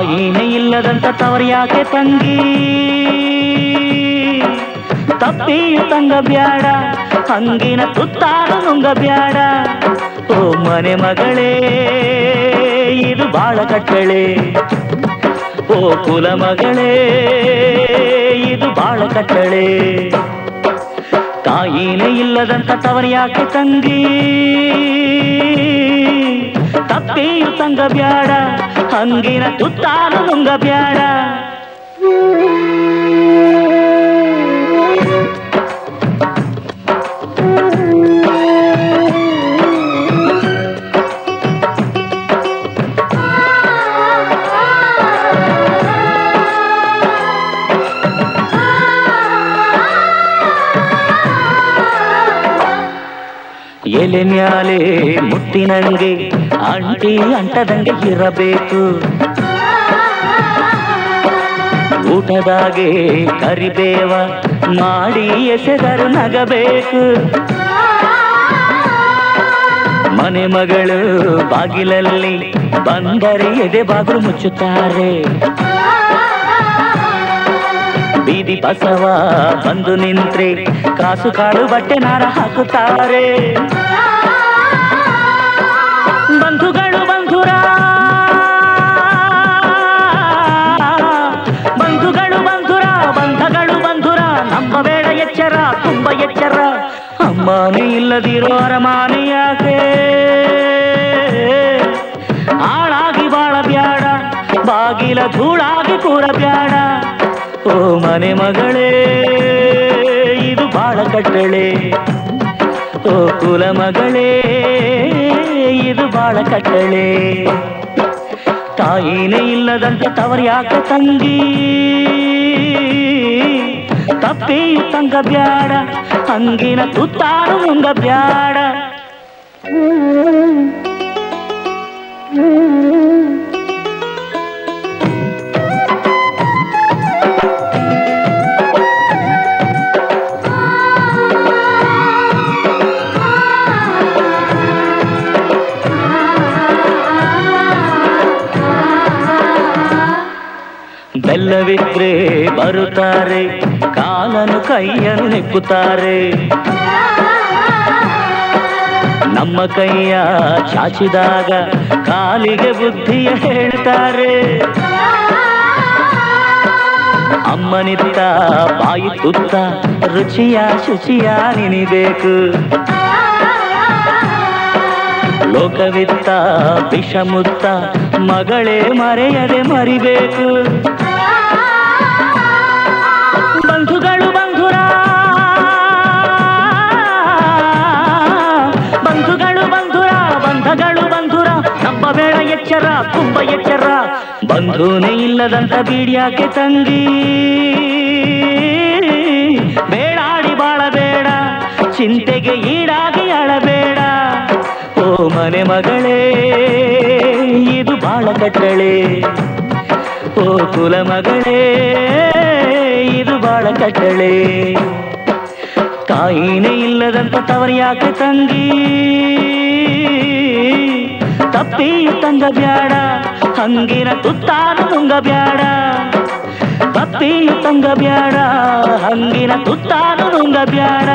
ತಾಯಿನೇ ಇಲ್ಲದಂತ ತವರ್ ಯಾಕೆ ತಂಗಿ? ತಪ್ಪಿಯು ತಂಗ ಬ್ಯಾಡ, ಹಂಗಿನ ತುತ್ತಾರ ನುಂಗ ಬ್ಯಾಡ. ಓ ಮನೆ ಮಗಳೇ, ಇದು ಬಾಳ ಕಟ್ಟಳೆ. ಓ ಕುಲ ಮಗಳೇ, ಇದು ಬಾಳ ಕಟ್ಟಳೆ. ತಾಯಿನೇ ಇಲ್ಲದಂತ ತವರ್ ಯಾಕೆ ತಂಗಿ? ತಪ್ಪಿಯು ತಂಗ ಬ್ಯಾಡ ಹಂಗಿನ ಸುತ್ತಾನು ನುಂಗ ಎಲೆ ಮ್ಯಾಲೆ ಮುತ್ತಿನಂಗೆ ಅಂಟಿ ಅಂಟದಂಗೆ ಇರಬೇಕು. ಊಟದಾಗೆ ಕರಿಬೇವ ಮಾಡಿ ಎಸೆದರು ನಗಬೇಕು. ಮನೆ ಮಗಳು ಬಾಗಿಲಲ್ಲಿ ಬಂದರೆ ಎದೆ ಬಾಗಿಲು ಮುಚ್ಚುತ್ತಾರೆ. ಬೀದಿ ಬಸವ ಬಂದು ನಿಂತ್ರೆ ಕಾಸು ಕಾಳು ಬಟ್ಟೆ ನಾರ ಹಾಕುತ್ತಾರೆ. ಎಚ್ಚರ ತುಂಬ ಎಚ್ಚರ ಅಮ್ಮನೇ ಇಲ್ಲದಿರೋ ಅರಮಾನೆ ಯಾಕೆ ಹಾಳಾಗಿ ಬಾಳ ಬ್ಯಾಡ ಬಾಗಿಲ ಧೂಳಾಗಿ ಕೂರ ಬ್ಯಾಡ ಓ ಮನೆ ಮಗಳೇ ಇದು ಬಾಳ ಕಟ್ಟಳೆ ಓ ಕುಲ ಮಗಳೇ ಇದು ಬಾಳ ಕಟ್ಟಳೆ ತಾಯಿನೇ ಇಲ್ಲದಂತೆ ತವರ್ ಯಾಕೆ ತಂಗಿ ತಪ್ಪಿಯು ತಂಗ ಬ್ಯಾಡ ಹಂಗಿನ ತುತ್ತಾರು ಮುಂಗ ಬ್ಯಾಡ. ಬೆಲ್ಲವಿದ್ರೆ ಬರುತ್ತಾರೆ, ಕಾಲನು ಕೈಯನ್ನು ನೆಕ್ಕುತ್ತಾರೆ. ನಮ್ಮ ಕೈಯ ಚಾಚಿದಾಗ ಕಾಲಿಗೆ ಬುದ್ಧಿಯ ಹೇಳ್ತಾರೆ. ಅಮ್ಮನಿತ್ತ ಬಾಯಿ ತುತ್ತ ರುಚಿಯ ಶುಚಿಯ ನಿನಿಬೇಕು. ಲೋಕವಿತ್ತ, ವಿಷಮುತ್ತ ಮಗಳೇ ಮರೆಯದೆ ಮರಿಬೇಕು. ಬಂಧುಗಳು ಬಂಧುರ, ಬಂಧಗಳು ಬಂಧುರ. ನಮ್ಮ ಬೇಡ ಎಚ್ಚರ, ತುಂಬ ಎಚ್ಚರ. ಬಂಧುನೇ ಇಲ್ಲದಂತ ಬೀಡಿಯಾಕೆ ತಂಗಿ ಬೇಡಾಡಿ ಬಾಳಬೇಡ, ಚಿಂತೆಗೆ ಈಡಾಗಿ ಅಳಬೇಡ. ಓ ಮನೆ ಮಗಳೇ, ಇದು ಬಾಳ ಕಟ್ಟಳೆ. ಓ ಕುಲ ಮಗಳೇ, ಇದು ಬಾಳ ಕಟ್ಟಳೆ. ತಾಯಿನೇ ಇಲ್ಲದಂತ ತವರು ಯಾಕೆ ತಂಗಿ? ತಪ್ಪಿ ತಂಗ ಬ್ಯಾಡ, ಹಂಗಿನ ತುತ್ತಾರ ತುಂಗ ಬ್ಯಾಡ. ತಪ್ಪಿ ತಂಗ ಬ್ಯಾಡ, ಹಂಗಿನ ತುತ್ತಾರ ತುಂಗ ಬ್ಯಾಡ.